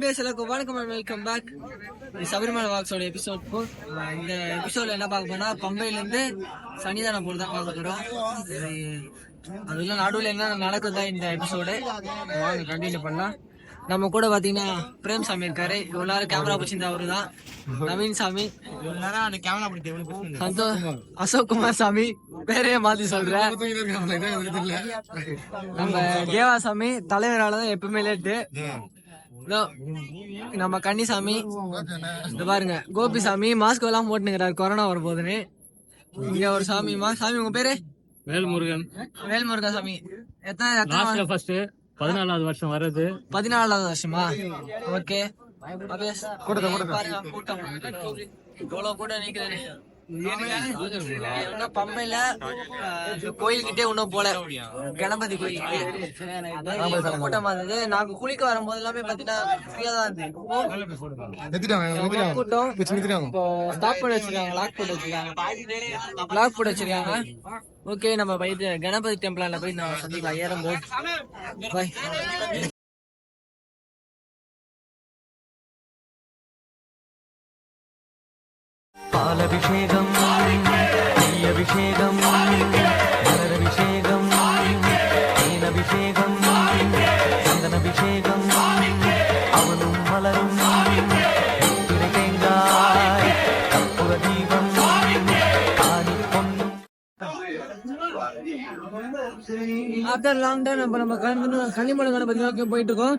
Base எல்லாருக்கும் வணக்கம் welcome back Sabarimala வாக்ஸோட எபிசோட் ஃபோர் இந்த எபிசோட்ல என்ன பார்க்க போனா பம்பையில இருந்து சன்னிதானம் போல தான் பார்க்க போறோம். இது அதெல்லாம் நடுவில் என்ன நடக்குதா இந்த எபிசோடு வாங்க கண்டினியூ பண்ணலாம். நம்ம கூட பாத்தீங்கன்னா பிரேம் சாமி இருக்காரு. இவ்வளவு நேரம் கேமரா பிடிச்சிருந்தா அவரு தான் நவீன் சாமி. சந்தோஷ் அசோக் குமார் சாமி. பேரே மாத்தி சொல்றேன் நம்ம தேவா சாமி தலைவரால தான் எப்பவுமே லேட்டு நம்ம கன்னிசாமி இந்த பாருங்க கோபி சாமி மாஸ்க் எல்லாம் போட்டுங்கிறாரு கொரோனா வர போதுன்னு இங்க ஒரு சாமிமா சாமி உங்க பேரு? வேல்முருகன். வேல்முருகா சாமி. எத்தனை எத்தனை ஃபர்ஸ்ட் பதினாலாவது வருஷம் வர்றது. பதினாலாவது வருஷமா? ஓகே கூட்டம் கூட்டம். இவ்வளவு கூட நிக்கிறேன் பம்பையில கோயில்கிட்டே இன்னும் போல கணபதி கோயில் கூட்டமா இருந்தது நாங்க குளிக்க வரும்போது எல்லாமே பாத்தீங்கன்னா ஃப்ரீயா தான் இருந்தது. கூட்டம்? ஸ்டாப் பண்ணி வச்சிருக்காங்க லாக் போட்டு வச்சிருக்காங்க. லாக் போட்டு வச்சிருக்காங்க. ஓகே நம்ம போயிட்டு கணபதி டெம்பிளால போய் நான் சந்திக்கலாம். ஏறும்போது. பாய் பாலபிஷேகம் நெய்யபிஷேகம் மலரபிஷேகம் தேனபிஷேகம் சந்தனபிஷேகம். அவனும் மலரும் வெற்றிலை தேங்காய் கற்பூர தீபம் ஆணி பொன்னும். லாங் டைம் நம்ம நம்ம கலந்து கனிமலை கணபதி நோக்கி போயிட்டு இருக்கோம்.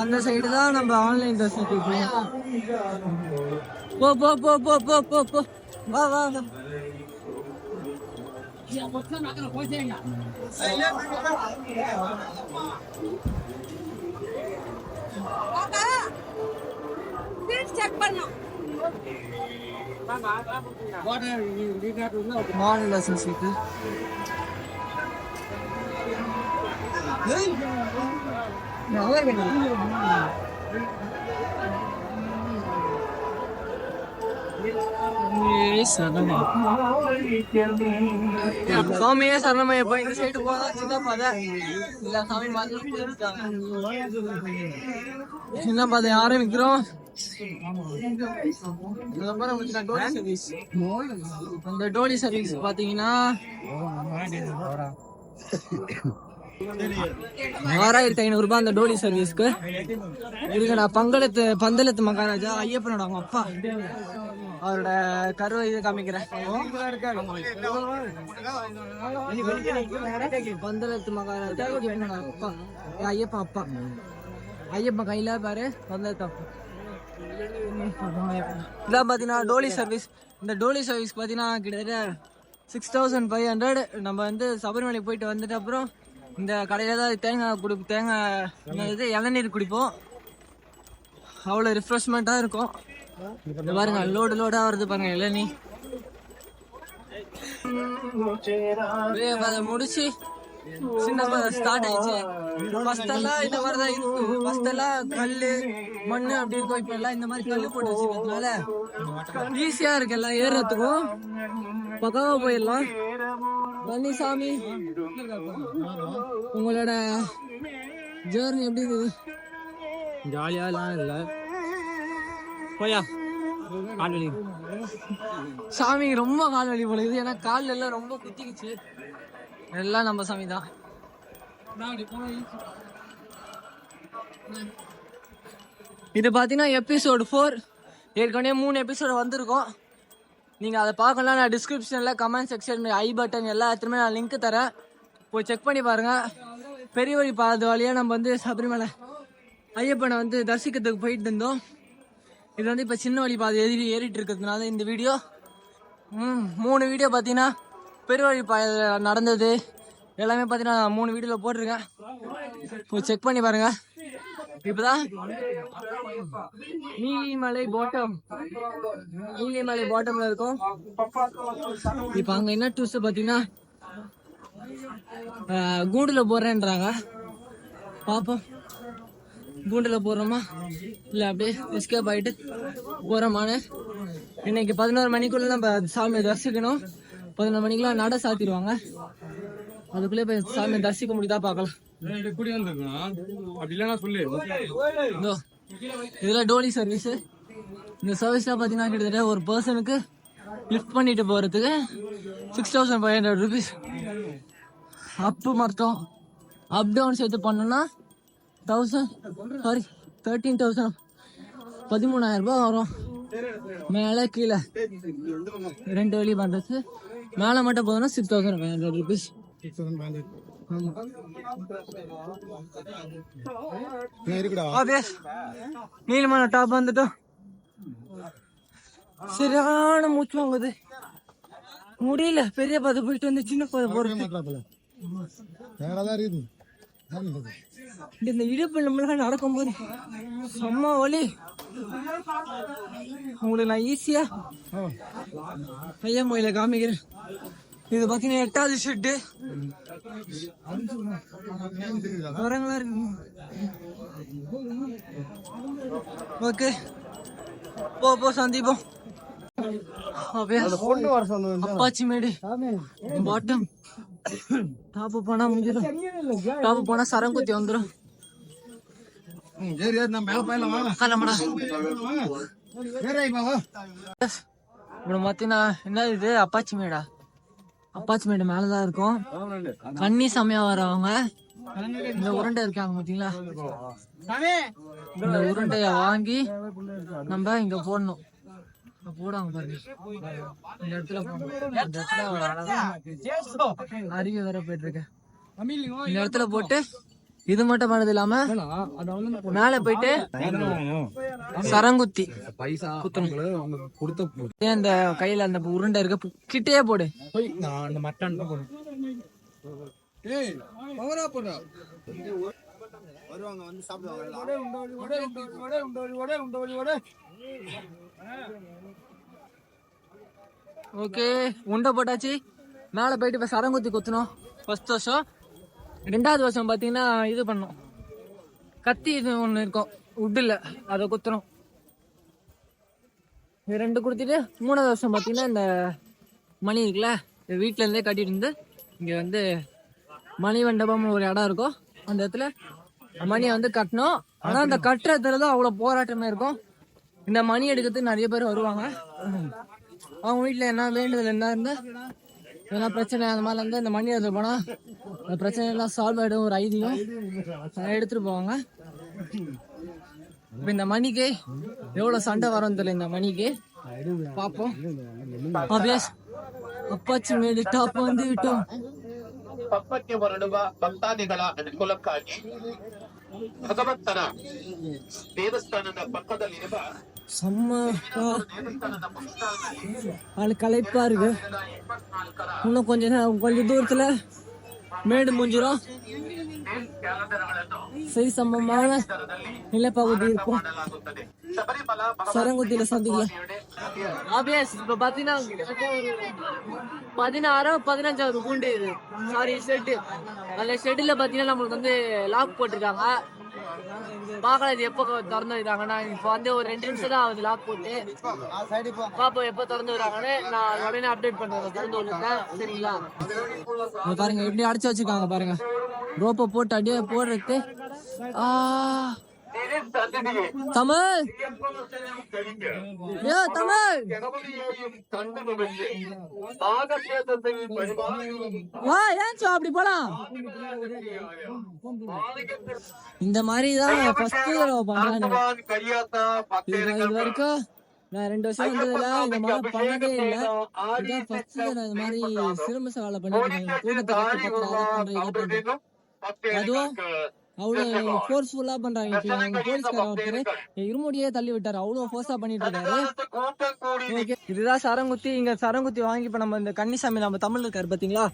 அந்த சைடு தான் நம்ம ஆன்லைன் ட்ரெஸ் போ போ போ போ போ போ போ. வா வா வா. மாடல் லெசன் சீட்டு சாமியே சரணமைய போய் இந்த சைடு போனா சின்ன பாதை. இல்ல சாமி மாதிரி சின்ன பாதை யாரும் விக்கிறோம் டோலி சர்வீஸ். பாத்தீங்கன்னா ஆறாயிரத்தி ஐநூறு ரூபாய் அந்த டோலி சர்வீஸ்க்கு. இதுக்கு நான் பங்களத்து பந்தலத்து மகாராஜா ஐயப்பனோட அவங்க அப்பா. அவரோட கருவை இது காமிக்கிறேன். பந்தலத்து மகாராஜா. அப்பா ஐயப்பா அப்பா. ஐயப்பா கையில பாரு பந்தலத்து அப்பா. இதான் பார்த்தீங்கன்னா டோலி சர்வீஸ். இந்த டோலி சர்வீஸ் பார்த்தீங்கன்னா கிட்டத்தட்ட சிக்ஸ் தௌசண்ட் ஃபைவ் ஹண்ட்ரட் நம்ம வந்து சபரிமலை போயிட்டு வந்துட்டு அப்புறம் இந்த கடையில் தான் தேங்காய் குடி தேங்காய் என்னது இளநீர் குடிப்போம். அவ்வளோ ரிஃப்ரெஷ்மெண்ட்டாக இருக்கும். இந்த பாருங்க லோடு லோடாக வருது பாருங்க இளநீ. அப்படியே அதை முடிச்சு சின்ன ஸ்டார்ட் ஆயிடுச்சு. ஃபர்ஸ்ட் எல்லாம் இந்த மாதிரி தான் இருக்கும் ஃபர்ஸ்ட் எல்லாம் கல்லு மண்ணு அப்படி இருக்கும். இப்ப எல்லாம் இந்த மாதிரி கல்லு போட்டு வச்சுக்கிறதுனால ஈஸியா இருக்கு எல்லாம் ஏறுறதுக்கும். பக்காவா போயிடலாம். பழனிசாமி உங்களோட ஜேர்னி எப்படி இருந்தது ஜாலியாலாம் இல்ல. போயா? ஆல்ரெடி சாமி ரொம்ப கால் வலி போல இது ஏன்னா கால் எல்லாம் ரொம்ப குத்திக்குச்சு. எல்லாம் நம்ம சாமி தான். இது பார்த்தீங்கன்னா எபிசோடு ஃபோர் ஏற்கனவே மூணு எபிசோடு வந்திருக்கோம். நீங்கள் அதை பார்க்கலாம் நான் டிஸ்கிரிப்ஷனில் கமெண்ட் செக்ஷன் ஐ பட்டன் எல்லாத்துலேயுமே நான் லிங்க் தரேன். போய் செக் பண்ணி பாருங்கள் பெரிய வழி பாதை வழியாக நம்ம வந்து சபரிமலை ஐயப்பனை வந்து தரிசிக்கிறதுக்கு போயிட்டு இருந்தோம். இது வந்து இப்போ சின்ன வழி பாதை எதிரி ஏறிட்டு இருக்கிறதுனால இந்த வீடியோ ம் மூணு வீடியோ பார்த்தீங்கன்னா பெருவழி பாதையில் நடந்தது. எல்லாமே பார்த்தீங்கன்னா மூணு வீடியோவில் போட்டிருக்கேன். போய் செக் பண்ணி பாருங்க. இப்போதான் நீலிமலை பாட்டம் நீலிமலை பாட்டம்ல இருக்கும். இப்போ அங்கே என்ன டூஸ் பார்த்தீங்கன்னா கூண்டில் கூண்டுல போடுறேன்றாங்க. பார்ப்போம் கூண்டுல போடுறோமா இல்லை அப்படியே எஸ்கேப் ஆகிட்டு போகிறோமான்னு இன்னைக்கு பதினோரு மணிக்குள்ள நம்ம சாமியை தரிசிக்கணும். பதினோரு மணிக்கெல்லாம் நட சாத்திடுவாங்க. அதுக்குள்ளே போய் சாமியை தரிசிக்க முடியுதா பார்க்கலாம். இதோ இதெல்லாம் டோலி சர்வீஸ் இந்த சர்வீஸ்லாம் பார்த்தீங்கன்னா கிட்டத்தட்ட ஒரு பர்சனுக்கு லிஃப்ட் பண்ணிட்டு போகிறதுக்கு six thousand five hundred rupees up மட்டும் அப் டவுன் சேர்த்து பண்ணோன்னா தௌசண்ட் சாரி தேர்ட்டீன் தௌசண்ட் பதிமூணாயிரம் ரூபாய் வரும். மேலே கீழே. ரெண்டு வழி பண்ணுறது மேலே மட்டும் போதுன்னா six thousand five hundred rupees நீளமான டாப் வந்துட்டோம் சரியான மூச்சு வாங்குது. முடியல பெரிய பாதை போயிட்டு வந்து சின்ன பாதை போறது இந்த இடுப்பு நம்மளாம் நடக்கும்போது செம்ம வலி. உங்களுக்கு நான் ஈஸியா ஐயா மொயில காமிக்கிறேன். இது பார்த்தீங்கன்னா எட்டாவது ஷெட்டு மரங்களா இருக்கு. ஓகே போ போ சந்தீபம் அப்படியே? அப்பாச்சி மேடு. பாட்டம் டாப்பு போனா முடிஞ்சிடும் டாப்பு போனா சரங்குத்தி வந்துடும் இப்ப பாத்தீங்கன்னா என்ன இது? அப்பாச்சி மேடா? அப்பாச்சி மேடு மேலதான் இருக்கும். கண்ணி செமையா வரவங்க இந்த உருண்டை இருக்காங்க பாத்தீங்களா? இந்த உருண்டைய வாங்கி நம்ம இங்க போடணும். போடுவாங்க பாருங்க. இந்த இடத்துல. இந்த இடத்துல அருவி வேற போயிட்டு இருக்கு இந்த இடத்துல போட்டு இது மட்டும் பண்ணது இல்லாம மேல போயிட்டு சரங்குத்தி. குத்தணும். ஏன் இந்த கையில அந்த உருண்டை இருக்க? கிட்டே போடு. ஓகே உண்டை போட்டாச்சு. மேலே போயிட்டு இப்போ சரங்குத்தி குத்தணும். ஃபஸ்ட் வருஷம். ரெண்டாவது வருஷம் பார்த்தீங்கன்னா இது பண்ணோம் கத்தி இது ஒன்று இருக்கும். உட்டில் அதை குத்துறோம் இது ரெண்டு கொடுத்துட்டு மூணாவது வருஷம் பார்த்தீங்கன்னா இந்த மணி இருக்குல்ல இது கட்டிட்டு இருந்து இங்கே வந்து மணி மண்டபம்னு ஒரு இடம் இருக்கும். அந்த இடத்துல மணியை வந்து கட்டணும். ஆனால் அந்த கட்டுற இடத்துல தான் அவ்வளோ போராட்டமே இருக்கும். இந்த மணி எடுக்கிறதுக்கு நிறைய பேர் வருவாங்க அவங்க வீட்டில் என்ன வேண்டுதல் என்ன இருந்தால் எதனா பிரச்சனை அந்த மாதிரிலாம் இருந்தால் இந்த மணி எடுத்துட்டு போனால் அந்த பிரச்சனை எல்லாம் சால்வ் ஆகிடும் ஒரு ஐதீகம் அதை எடுத்துட்டு போவாங்க இப்போ இந்த மணிக்கு எவ்வளோ சண்டை வரும் தெரியல இந்த மணிக்கு பார்ப்போம் அபியாஸ் ಅಪ್ಪಾಚಿ ಮೇಲೆ ಟಾಪ್ ಒಂದು ಇಟ್ಟು ಪಕ್ಕಕ್ಕೆ ಹೊರಡುವ ಭಕ್ತಾದಿಗಳ ಅನುಕೂಲಕ್ಕಾಗಿ ಭಗವಂತನ ದೇವಸ್ಥಾನದ ಪಕ್ಕದಲ್ಲಿರುವ செம்மப்பா ஆள் களைப்பாக இன்னும் கொஞ்ச நேரம் கொஞ்சம் தூரத்துல மேடு மூஞ்சுரம் சரி சம்பமான நிலப்பகுதி இருக்கும். சரங்குத்தியில சந்திக்கலாம் ஆபியஸ் இப்ப பாத்தீங்கன்னா பதினாறு பதினஞ்சாவது பூண்டு இது. சாரி ஷெட்டு அந்த ஷெட்டுல பாத்தீங்கன்னா நம்மளுக்கு வந்து லாக் போட்டிருக்காங்க. பார்க்கலாம் இது எப்போ திறந்து வைக்கிறாங்கன்னா இப்போ வந்து ஒரு ரெண்டு நிமிஷம் தான் ஆகுது லாக் போட்டு. பாப்போம் எப்போ திறந்து விடுறாங்கன்னு நான் உடனே அப்டேட் பண்ணுறேன் திறந்து விட்டுருக்கேன் சரிங்களா? பாருங்க எப்படி மறைச்சு வச்சுருக்காங்க பாருங்க. ரோப்பை போட்டு அடியே போடுறதுக்கு தமிழ். ஏ தமிழ். வா ஏன்ச்சோ அப்படி போலாம்? இந்த மாதிரிதான் ஃபர்ஸ்ட் இது வரைக்கும் நான் ரெண்டு வருஷம் வந்ததுல இந்த மாதிரி பண்ணதே இல்ல. ஃபர்ஸ்ட் நான் இந்த மாதிரி சிறும சவாலை கூட்டத்தை. அதுவும் அவ்வளோ ஃபோர்ஸ்ஃபுல்லா பண்றாங்க இப்போ அவங்க போலீஸ்கார ஒருத்தர். இருமுடியே தள்ளி விட்டாரு. அவ்வளோ ஃபோர்ஸா பண்ணிட்டு இருக்காரு. இதுதான் சரங்குத்தி. இங்க சரங்குத்தி வாங்கி இப்ப நம்ம இந்த கன்னிசாமி நம்ம தமிழ் இருக்காரு பாத்தீங்களா?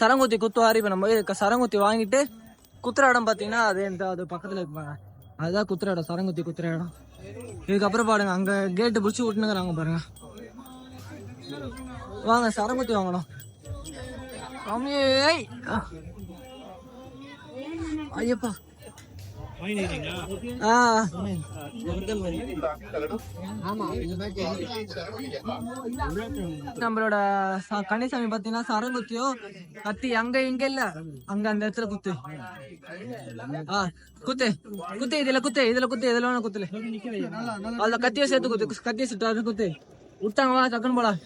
சரங்குத்தி குத்துவாரு. இப்ப நம்ம சரங்குத்தி வாங்கிட்டு குத்துற இடம் பாத்தீங்கன்னா அது இந்த அது பக்கத்துல இருப்பாங்க அதுதான் குத்துற இடம். சரங்குத்தி குத்துற இடம். இதுக்கப்புறம் பாருங்க அங்க கேட்டு பிடிச்சி விட்டுனுங்கிறாங்க பாருங்க. வாங்க சரங்குத்தி வாங்கணும். ஐயப்பா. நம்மளோட கனிசாமி கன்னிசாமி பாத்தீங்கன்னா சரங்குத்தியோ கத்தி அங்க இங்க இல்ல. அங்க அந்த இடத்துல குத்து. குத்து. குத்து இதுல குத்து இதுல குத்து இதுல வேணா குத்துல. அதுல கத்திய சேர்த்து குத்து. கத்திய சுட்டு குத்து. விட்டாங்க வா டக்குன்னு போலாம்.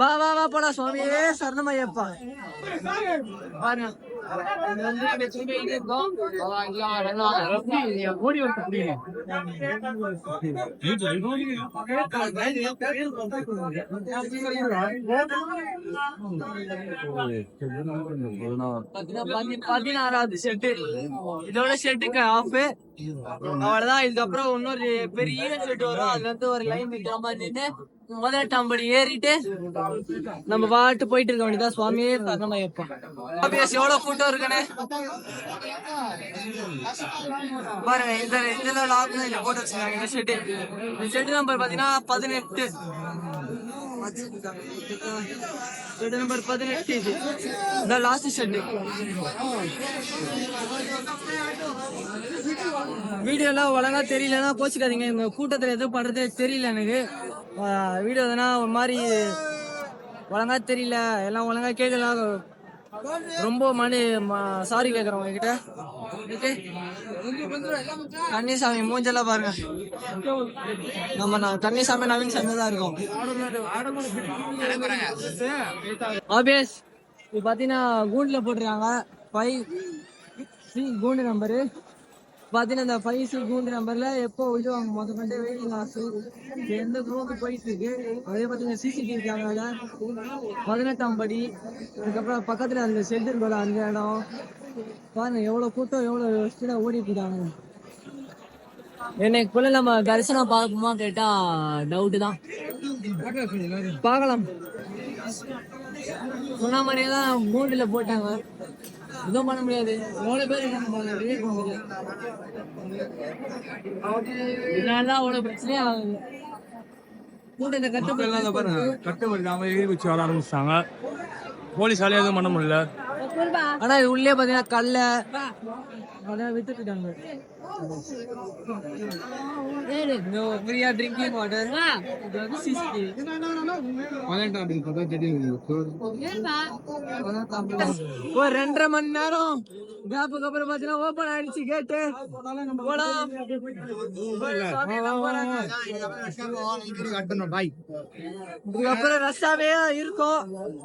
வா வா வா போலாம் சுவாமியே சரணமையப்பா பாருங்க. பதினாறாவது செட்டு இதோட செட்டுக்கு ஆஃப் அவ்வளவுதான் இதுக்கப்புறம் இன்னொரு பெரிய செட்டு வரும். அதுல இருந்து ஒரு லைன் விக்கிற மாதிரி நின்று முதலெட்டாம் படி ஏறிட்டு நம்ம பாட்டு போயிட்டு இருக்க வேண்டியதான் சுவாமியே தரணமையப்பா ஆபியஸ் எவ்வளவு கூட்டம் இருக்குன்னு? பாருங்க இந்த இதுல லாக் போட்டு வச்சிருக்காங்க இந்த ஷெட்டு இந்த ஷெட்டு நம்பர் பாத்தீங்கன்னா பதினெட்டு. ஷெட்டு நம்பர் பதினெட்டு இது. இந்த லாஸ்ட் ஷெட்டு வீடியோ எல்லாம் ஒழுங்கா தெரியலன்னா கோச்சிக்காதீங்க இந்த கூட்டத்துல எதுவும் பண்றதே தெரியல எனக்கு. வீடியோ எதுனா ஒரு மாதிரி ஒழுங்கா தெரியல. எல்லாம் ஒழுங்கா கேட்கல. ரொம்ப மணி சாரி கேக்குறேன் உங்ககிட்ட. ஓகே? கன்னிசாமி மூஞ்செல்லாம் பாருங்க. நம்ம நான் கன்னிசாமி நவீன் சாமி தான் இருக்கோம். ஆபியஸ் இது பாத்தீங்கன்னா கூண்டுல போட்டிருக்காங்க. ஃபைவ் சி கூண்டு நம்பரு பாத்தீங்கன்னா இந்த ஃபைவ் சி கூண்டு நம்பர்ல எப்போ விடுவாங்க முதல்ல வெயிட்டிங் லாஸ் எந்த குரூப் போயிட்டு இருக்கு? அதே பார்த்தீங்கன்னா சிசிடிவி கேமரா பதினெட்டாம் படி. அதுக்கப்புறம் பக்கத்துல அந்த ஷெட் இருக்கல அந்த இடம். பாருங்க எவ்வளவு கூட்டம் எவ்வளவு ஸ்பீடா ஓடிட்டு இருக்காங்க. என்னைக்குள்ள நம்ம தரிசனம் பார்ப்போமா கேட்டா டவுட் தான். பார்க்கலாம். சொன்ன மாதிரியே தான் மூணுல போட்டாங்க. எதுவும் பண்ண முடியாது. எவ்வளவு பேர் பாருங்க. இதனாலதான் அவ்வளவு பிரச்சனையே ஆகுது. கூட்டத்தை கட்டுப்படி நாம எழுதி வச்சு வர ஆரம்பிச்சிட்டாங்க. போலீஸால எதுவும் பண்ண முடியல. ஆனா இது உள்ளே பாத்தீங்கன்னா கல்ல அதான் வித்துட்டாங்க ஃப்ரீயா ட்ரிங்கிங் வாட்டர் இது வந்து சிசிடிவி ஒரு ரெண்டரை மணி நேரம் கேப்புக்கு அப்புறம் பாத்தீங்கன்னா ஓப்பன் ஆயிடுச்சு கேட்டு போலாம். இதுக்கப்புறம் ரஷ்ஷாவே இருக்கும்.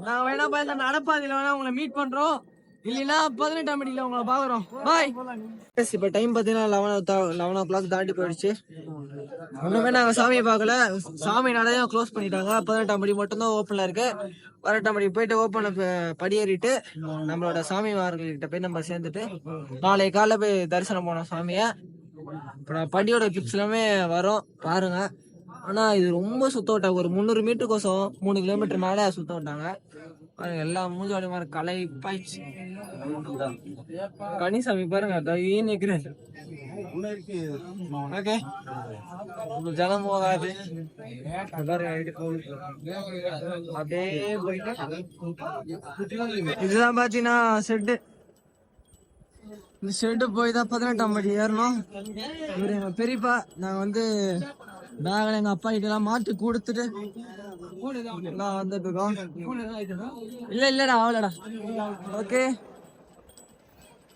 நான் வேணா போய் நடப்பாதையில வேணா உங்களை மீட் பண்றோம். இல்லைன்னா பதினெட்டாம் மணில உங்களை பாக்குறோம் பாய் இப்போ டைம் பார்த்தீங்கன்னா லெவன் லெவன் ஓ கிளாக் தாண்டி போயிடுச்சு. ஒண்ணுமே நாங்கள் சாமியை பார்க்கல. சாமி நடையும் க்ளோஸ் பண்ணிட்டாங்க. பதினெட்டாம் படி மட்டும்தான் தான் ஓப்பன்ல இருக்கு. பதினெட்டாம் படி போயிட்டு ஓப்பன்ல படியேறிட்டு நம்மளோட சாமி கிட்ட போய் நம்ம சேர்ந்துட்டு நாளைக்கு காலைல போய் தரிசனம் போனோம் சாமியை. அப்புறம் படியோட கிப்ஸ் எல்லாமே வரும். பாருங்க. ஆனால் இது ரொம்ப சுத்த விட்டாங்க. ஒரு முந்நூறு மீட்டர் கோசம் மூணு கிலோமீட்டர் மேலே சுத்த விட்டாங்க. எல்லா மூஞ்சாடி மாதிரி கலை பாய்ச்சி கனிசாமி பாருங்க தவி நிக்கிறேன் ஓகே. ஜனம் போகாது. அப்படியே போயிட்டு. இதுதான் பாத்தீங்கன்னா செட்டு இந்த ஷெட்டு போய் தான் பதினெட்டாம் படி ஏறணும். இவரு எங்க பெரியப்பா நாங்க வந்து பேக்ல எங்க அப்பா கிட்ட எல்லாம் மாட்டி கொடுத்துட்டு நான் வந்துட்டு இருக்கோம் இல்ல இல்லடா ஆகலடா ஓகே.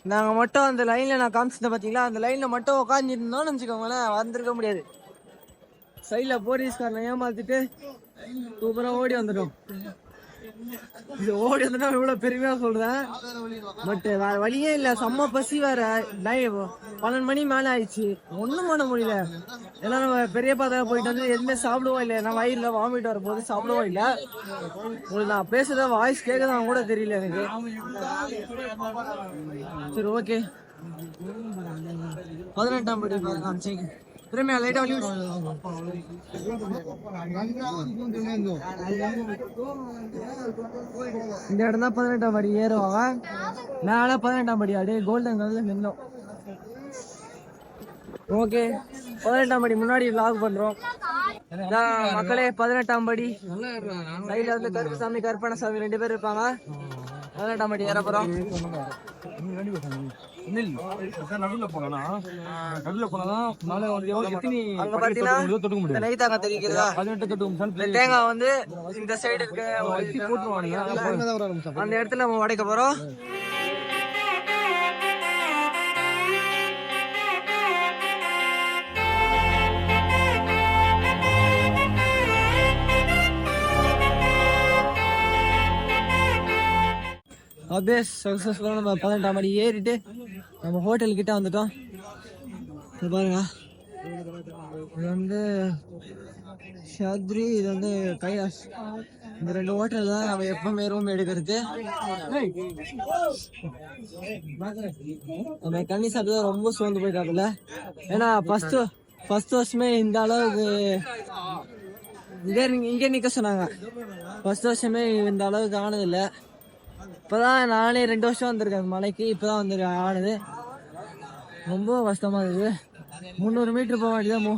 நாங்க மட்டும் அந்த லைன்ல நான் காமிச்சிட்டேன் பாத்தீங்களா? அந்த லைன்ல மட்டும் உட்காந்துருந்தோம்னு வச்சுக்கோங்களேன் வந்திருக்க முடியாது. சைட்ல போலீஸ்காரனை ஏமாத்திட்டு சூப்பரா ஓடி வந்துட்டோம். இது ஓடி வந்துட்டா இவ்வளவு பெருமையா சொல்றேன். பட் வேற வழியே இல்ல. செம்ம பசி வேற. லைவ் பன்னெண்டு மணி மேல ஆயிடுச்சு. ஒண்ணும் பண்ண முடியல. ஏன்னா நம்ம பெரிய பாத்திரம் போயிட்டு வந்து எதுவுமே சாப்பிடுவோம் இல்ல. நான் வயிறுல வாமிட் வரும்போது சாப்பிடுவோம் இல்ல. உங்களுக்கு நான் பேசுறத வாய்ஸ் கேட்கதான் கூட தெரியல எனக்கு. சரி ஓகே பதினெட்டாம் படி காமிச்சிங்க திரும்ப லைட்டா வழி இந்த இடம் தான் பதினெட்டாம் படி ஏறுவாங்க மேலே பதினெட்டாம் படி அப்படியே கோல்டன் கலர்ல நின்னோம். ஓகே பதினெட்டாம் படி முன்னாடி பண்றோம். இதான் மக்களே பதினெட்டாம் படி. சைடுல வந்து கருப்புசாமி கருப்பணசாமி ரெண்டு பேர் இருப்பாங்க. பதினெட்டாம் படி ஏற நடுவில் போனா நடுவில் போனா மேலே வந்து எவ்வளோ எத்தனை அங்க பாத்தீங்கன்னா தொட்டுக்க முடியும்? இந்த நெய்தாங்க தெரிகிறதா பதினெட்டு தொட்டு இந்த முடியும் தேங்காய் வந்து இந்த சைடு இருக்க அந்த இடத்துல நம்ம உடைக்க போறோம். அப்படியே சக்ஸஸ்ஃபுல்லாக நம்ம பதினெட்டாம் மணி ஏறிட்டு நம்ம ஹோட்டல் கிட்ட வந்துட்டோம். இது பாருங்க. இது வந்து ஷாத்ரி இது வந்து கைலாஷ் இந்த ரெண்டு ஹோட்டல் தான் நம்ம எப்பவுமே ரூம் எடுக்கிறது நம்ம கண்ணி சாப்பிட்டு தான் ரொம்ப சோர்ந்து போயிட்டாப்புல. ஏன்னா ஃபர்ஸ்ட் ஃபர்ஸ்ட் வருஷமே இந்த அளவுக்கு இங்கே இங்கே நிற்க சொன்னாங்க. ஃபர்ஸ்ட் வருஷமே இந்த அளவுக்கு ஆனதில்லை. இப்போதான் நானே ரெண்டு வருஷம் வந்திருக்கேன் மலைக்கு இப்போதான் வந்து ஆனது ரொம்ப கஷ்டமா இருக்குது. முந்நூறு மீட்டர் போக வேண்டியதான் மூ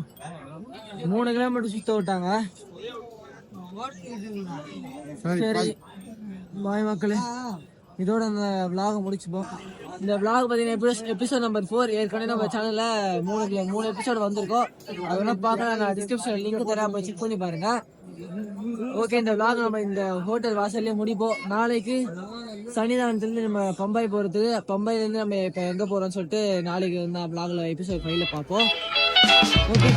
மூணு கிலோமீட்டர் சுத்த விட்டாங்க. சரி பாய் மக்களே. இதோட அந்த vlog முடிச்சுப்போம். இந்த vlog பார்த்தீங்கன்னா எபிசோட் நம்பர் ஃபோர் ஏற்கனவே நம்ம சேனலில் மூணு மூணு எபிசோடு வந்திருக்கோம். அது பார்க்க பார்க்கலாம். நான் டிஸ்கிரிப்ஷன் லிங்க் தரேன். போய் செக் பண்ணி பாருங்க. ஓகே இந்த vlog நம்ம இந்த ஹோட்டல் வாசல்லே முடிப்போம். நாளைக்கு சன்னிதானத்துலேருந்து நம்ம பம்பாய் போகிறதுக்கு பம்பாயிலேருந்து நம்ம இப்போ எங்கே போகிறோம்னு சொல்லிட்டு நாளைக்கு வந்து vlogல எபிசோட் ஃபைவ்ல பார்ப்போம். ஓகே